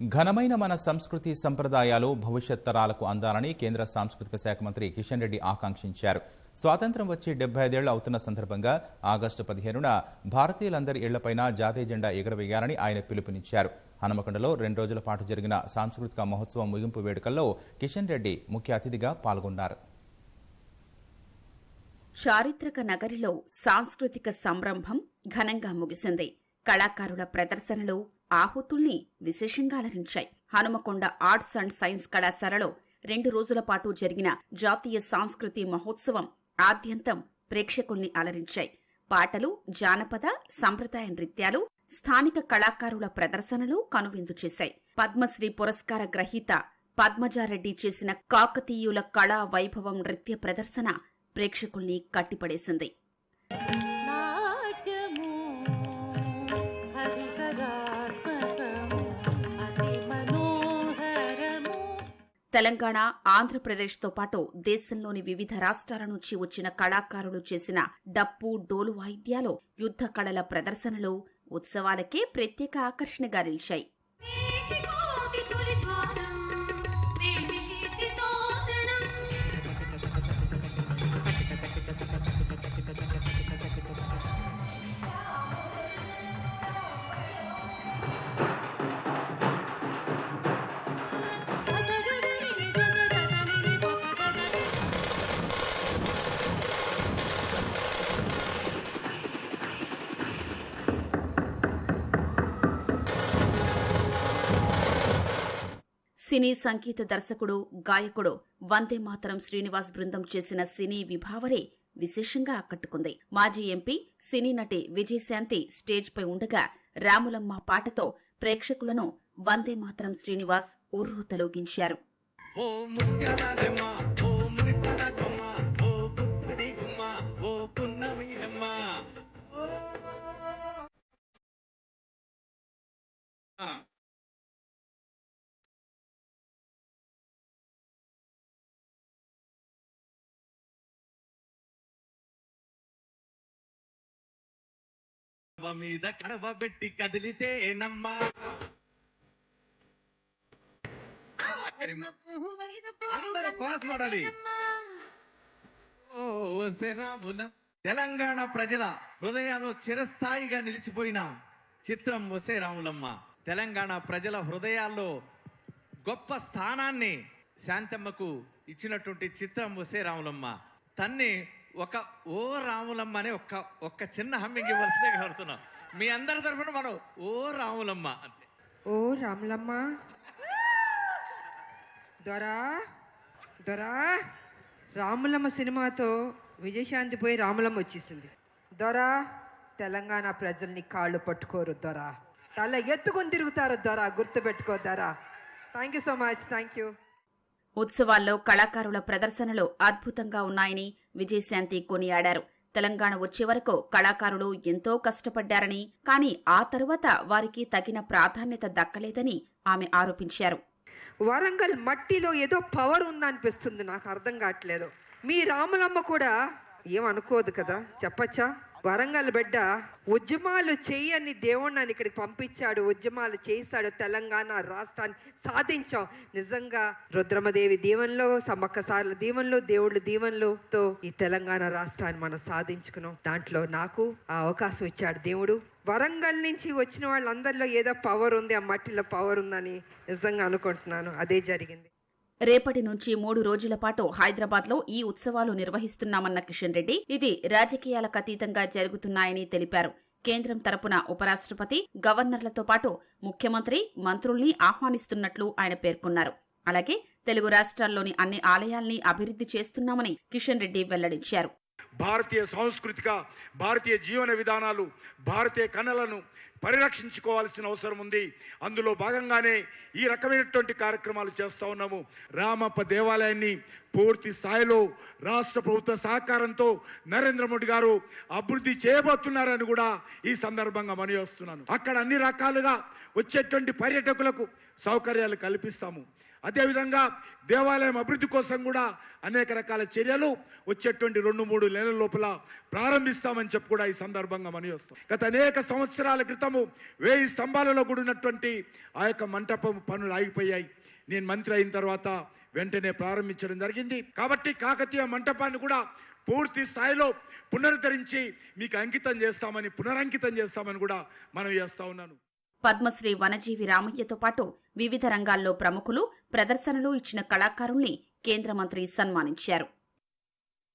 ఘనమైన మన సంస్కృతి సంప్రదాయాలు భవిష్యత్ తరాలకు అందాలని కేంద్ర సాంస్కృతిక శాఖ మంత్రి కిషన్ రెడ్డి ఆకాంక్షించారు. స్వాతంత్ర్యం వచ్చి డెబ్బై ఐదేళ్ళు అవుతున్న సందర్భంగా ఆగస్టు పదిహేనున భారతీయులందరి ఇళ్ళపైన జాతీయ జెండా ఎగురవేయాలని ఆయన పిలుపునిచ్చారు. హనుమకొండలో రెండు రోజుల పాటు జరిగిన సాంస్కృతిక మహోత్సవం ముగింపు వేడుకల్లో కిషన్ రెడ్డి ముఖ్య అతిథిగా పాల్గొన్నారు. చారిత్రక నగరిలో సాంస్కృతిక సంరంభం ఘనంగా ముగిసింది. కళాకారుల ప్రదర్శనలు ఆహుతుల్ని విశేషంగా అలరించాయి. హనుమకొండ ఆర్ట్స్ అండ్ సైన్స్ కళాశాలలో రెండు రోజుల పాటు జరిగిన జాతీయ సాంస్కృతి మహోత్సవం ఆద్యంతం ప్రేక్షకుల్ని అలరించాయి. పాటలు జానపద సంప్రదాయ నృత్యాలు స్థానిక కళాకారుల ప్రదర్శనలు కనువిందు చేశాయి. పద్మశ్రీ పురస్కార గ్రహీత పద్మజారెడ్డి చేసిన కాకతీయుల కళా వైభవం నృత్య ప్రదర్శన ప్రేక్షకుల్ని కట్టిపడేసింది. తెలంగాణ ఆంధ్రప్రదేశ్తో పాటు దేశంలోని వివిధ రాష్ట్రాల నుంచి వచ్చిన కళాకారులు చేసిన డప్పు డోలు వాయిద్యాలు యుద్ధ కళల ప్రదర్శనలు ఉత్సవాలకే ప్రత్యేక ఆకర్షణగా నిలిచాయి. సినీ సంగీత దర్శకుడు గాయకుడు వందే మాతరం శ్రీనివాస్ బృందం చేసిన సినీ విభావరే విశేషంగా ఆకట్టుకుంది. మాజీ ఎంపీ సినీ నటి విజయశాంతి స్టేజ్పై ఉండగా రాములమ్మ పాటతో ప్రేక్షకులను వందే మాతరం శ్రీనివాస్ ఉర్రూతలోగించారు. తొలగించారు ముత్యాలమ్మ కడవ మీద కడవ పెట్టి కదిలితే నమ్మా అందరూ పడాలి తెలంగాణ ప్రజల హృదయాల్లో చిరస్థాయిగా నిలిచిపోయిన చిత్రం వసే రాములమ్మ. తెలంగాణ ప్రజల హృదయాల్లో గొప్ప స్థానాన్ని శాంతమ్మకు ఇచ్చినటువంటి చిత్రం వసే రాములమ్మ. తన్ని ఒక ఓ రాములమ్మ అనే ఒక్క ఒక్క చిన్న హమ్మింగ్ ఇవ్వాల్సిందే కోరుతున్నాం. మీ అందరి తరఫున మనం ఓ రాములమ్మ అంతే ఓ రాములమ్మ. దొరా దొరా. రాములమ్మ సినిమాతో విజయశాంతి పోయి రాములమ్మ వచ్చేసింది. దొరా తెలంగాణ ప్రజల్ని కాళ్ళు పట్టుకోరు దొరా. తల ఎత్తుకొని తిరుగుతారు దొరా గుర్తుపెట్టుకో దొరా. Thank you so much thank you ఉత్సవాల్లో కళాకారుల ప్రదర్శనలు అద్భుతంగా ఉన్నాయని విజయశాంతి కొనియాడారు. తెలంగాణ వచ్చే వరకు కళాకారులు ఎంతో కష్టపడ్డారని కానీ ఆ తరువాత వారికి తగిన ప్రాధాన్యత దక్కలేదని ఆమె ఆరోపించారు. వరంగల్ మట్టిలో ఏదో పవర్ ఉందనిపిస్తుంది నాకు అర్థం కావట్లేదు. మీ రాములమ్మ కూడా ఏమనుకోదు కదా? చెప్పచ్చా? వరంగల్ బిడ్డ ఉద్యమాలు చేయని దేవుడు నన్ను ఇక్కడికి పంపించాడు ఉద్యమాలు చేశాడు తెలంగాణ రాష్ట్రాన్ని సాధించాం నిజంగా రుద్రమదేవి దీవెనలో సమ్మక్కసార్ల దీవెనలు దీవెనలో దేవుళ్ళ దీవెనలతో ఈ తెలంగాణ రాష్ట్రాన్ని మనం సాధించుకున్నాం. దాంట్లో నాకు ఆ అవకాశం ఇచ్చాడు దేవుడు. వరంగల్ నుంచి వచ్చిన వాళ్ళందరిలో ఏదో పవర్ ఉంది ఆ మట్టిలో పవర్ ఉందని నిజంగా అనుకుంటున్నాను. అదే జరిగింది. రేపటి నుంచి మూడు రోజుల పాటు హైదరాబాద్లో ఈ ఉత్సవాలు నిర్వహిస్తున్నామన్న కిషన్ రెడ్డి ఇది రాజకీయాలకు అతీతంగా జరుగుతున్నాయని తెలిపారు. కేంద్రం తరపున ఉపరాష్ట్రపతి గవర్నర్లతో పాటు ముఖ్యమంత్రి మంత్రుల్ని ఆహ్వానిస్తున్నట్లు ఆయన పేర్కొన్నారు. అలాగే తెలుగు రాష్ట్రాల్లోని అన్ని ఆలయాల్ని అభివృద్ధి చేస్తున్నామని కిషన్ రెడ్డి వెల్లడించారు. భారతీయ సాంస్కృతిక భారతీయ జీవన విధానాలు భారతీయ కళలను పరిరక్షించుకోవాల్సిన అవసరం ఉంది. అందులో భాగంగానే ఈ రకమైనటువంటి కార్యక్రమాలు చేస్తూ ఉన్నాము. రామప్ప దేవాలయాన్ని పూర్తి స్థాయిలో రాష్ట్ర ప్రభుత్వ సహకారంతో నరేంద్ర మోడీ గారు అభివృద్ధి చేయబోతున్నారని కూడా ఈ సందర్భంగా మనయోస్తున్నాను అక్కడ అన్ని రకాలుగా వచ్చేటువంటి పర్యాటకులకు సౌకర్యాలు కల్పిస్తాము. అదేవిధంగా దేవాలయం అభివృద్ధి కోసం కూడా అనేక రకాల చర్యలు వచ్చేటువంటి రెండు మూడు నెలల లోపల ప్రారంభిస్తామని చెప్పి కూడా ఈ సందర్భంగా మని వస్తాం గత అనేక సంవత్సరాల క్రితము వేయి స్తంభాలలో కూడినటువంటి ఆ యొక్క మంటపం పనులు ఆగిపోయాయి. నేను మంత్రి అయిన తర్వాత వెంటనే ప్రారంభించడం జరిగింది. కాబట్టి కాకతీయ మంటపాన్ని కూడా పూర్తి స్థాయిలో పునరుద్ధరించి మీకు అంకితం చేస్తామని పునరంకితం చేస్తామని కూడా మనం చేస్తా ఉన్నాను. పద్మశ్రీ వనజీవి రామయ్యతో పాటు వివిధ రంగాల్లో ప్రముఖులు ప్రదర్శనలు ఇచ్చిన కళాకారుల్ని కేంద్ర మంత్రి సన్మానించారు.